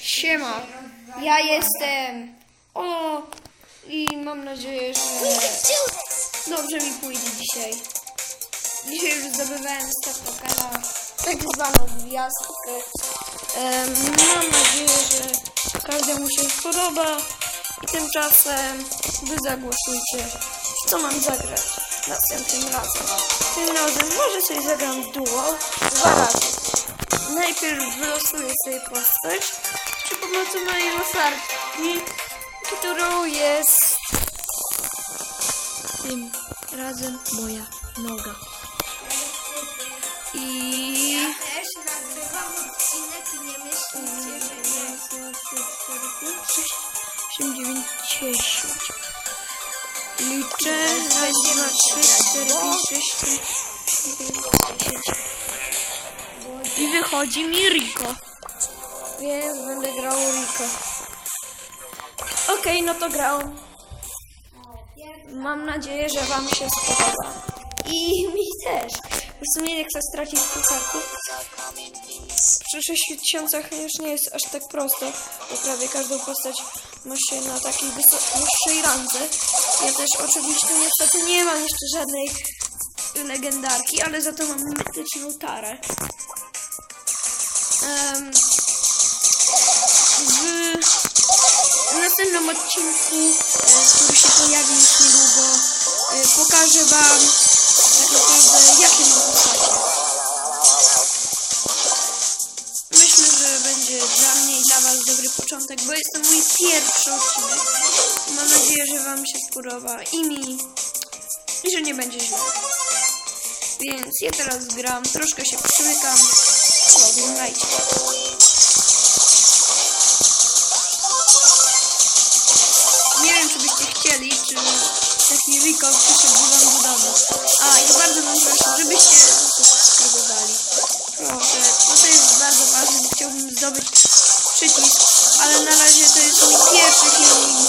Siema, ja jestem. O, i mam nadzieję, że dobrze mi pójdzie dzisiaj. Dzisiaj już zdobywałem Startokena, tak zwaną gwiazdkę. Em, mam nadzieję, że każdemu się spodoba. I tymczasem wy zagłosujcie, co mam zagrać następnym razem. Tym razem może sobie zagram duo dwa razy. Najpierw wylosuję sobie postać przy pomocy mojej losarki, którą jest tym razem moja noga. I... Ja też nagrywam odcinek i nie myślicie, że nie. 6, 8, 9, 10. Liczę. I wychodzi mi Rico. Więc będę grał Rico. Okej, no to grałem. Mam nadzieję, że Wam się spodoba. I mi też. W sumie nie chcę stracić pucharków. Przy 6 tysiącach już nie jest aż tak prosto, bo prawie każdą postać ma się na takiej wyższej randze. Ja też oczywiście niestety nie mam jeszcze żadnej legendarki, ale za to mam mityczną tarę. W następnym odcinku, e, który się pojawi już niedługo, e, pokażę Wam tak naprawdę jakie mam postacie. Myślę, że będzie dla mnie i dla Was dobry początek, bo jest to mój pierwszy odcinek. Mam nadzieję, że Wam się spodoba i mi, i że nie będzie źle. Więc ja teraz gram, troszkę się przymykam. Oglądajcie. Nie wiem, czy byście chcieli, czy taki Rico przyszedł wam do domu. A, i bardzo wam proszę, żebyście subskrybowali. Proszę, bo to jest bardzo ważne, chciałbym zdobyć przycisk, ale na razie to jest mój pierwszy film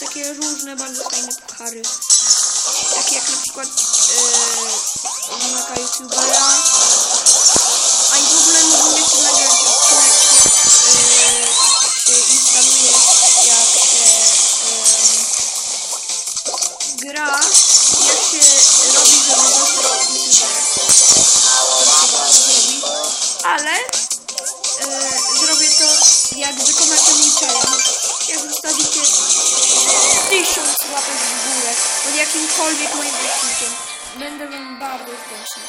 takie różne, bardzo fajne puchary. Takie jak na przykład yy, youtubera. A i w ogóle mógłbym jeszcze nagrać odcinek, jak yy, instaluje, jak się yy, gra, jak się robi, żeby da zrobić. Ale łapek w górę pod jakimkolwiek moim odcinkiem. Będę wam bardzo wdzięczny.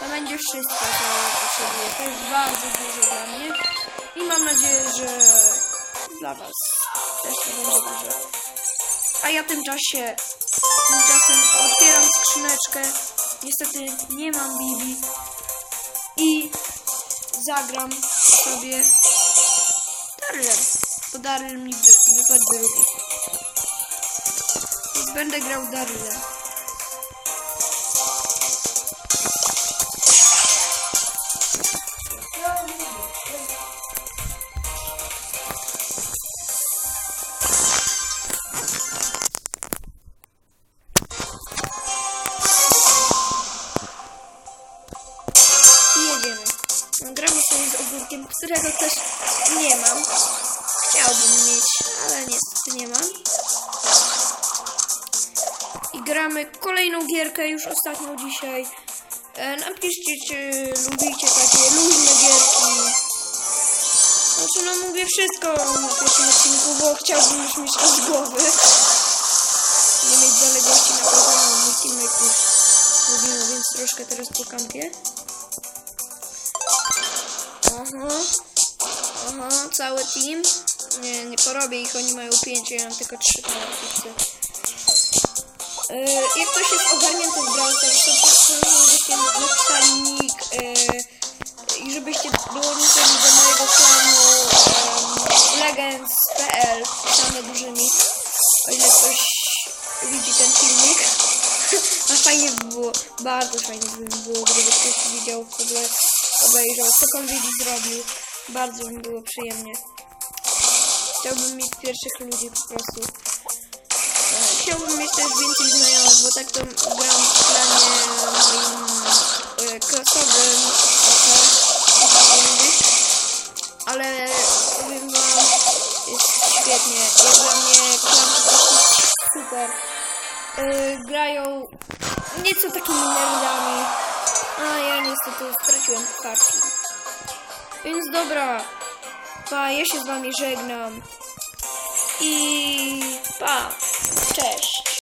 To będzie wszystko, co potrzebuję. To jest bardzo dużo dla mnie. I mam nadzieję, że dla was też to będzie dużo. A ja tymczasie, tymczasem otwieram skrzyneczkę. Niestety nie mam Bibi. I zagram sobie Darylem. Bo Daryl mi wy- wypadł drugi. Będę grał Darylem. Jedziemy. Gramy sobie z ogórkiem, którego też nie mam. Gramy kolejną gierkę, już ostatnią dzisiaj. E, napiszcie, czy lubicie takie luźne gierki. Znaczy, no mówię wszystko na pierwszym odcinku, bo chciałbym już mieć to z głowy. Nie mieć zaległości na programu. Mój teammate już mówimy, więc troszkę teraz po kampie. Aha. Aha, cały team. Nie, nie porobię ich, oni mają 5, ja mam tylko 3 kanapki. Yy, jak ktoś jest ogarnięty w Brawl Stars, to napisali nick yy, i żebyście dołączyli do mojego klanu um, legends.pl same dużymi, o ile ktoś widzi ten filmik. A fajnie by było, bardzo fajnie by było, gdyby ktoś widział w ogóle, obejrzał, cokolwiek zrobił. Bardzo mi było przyjemnie. Chciałbym mieć pierwszych ludzi po prostu. Chciałbym mieć też więcej znajomych, bo tak to gram w planie moim e, klasowym powiedzieć. Ale powiem wam, jest świetnie. Jak dla mnie klan super. E, grają nieco takimi nerdami. A ja niestety straciłem kartki. Więc dobra. Pa, ja się z wami żegnam. I pa. Cześć.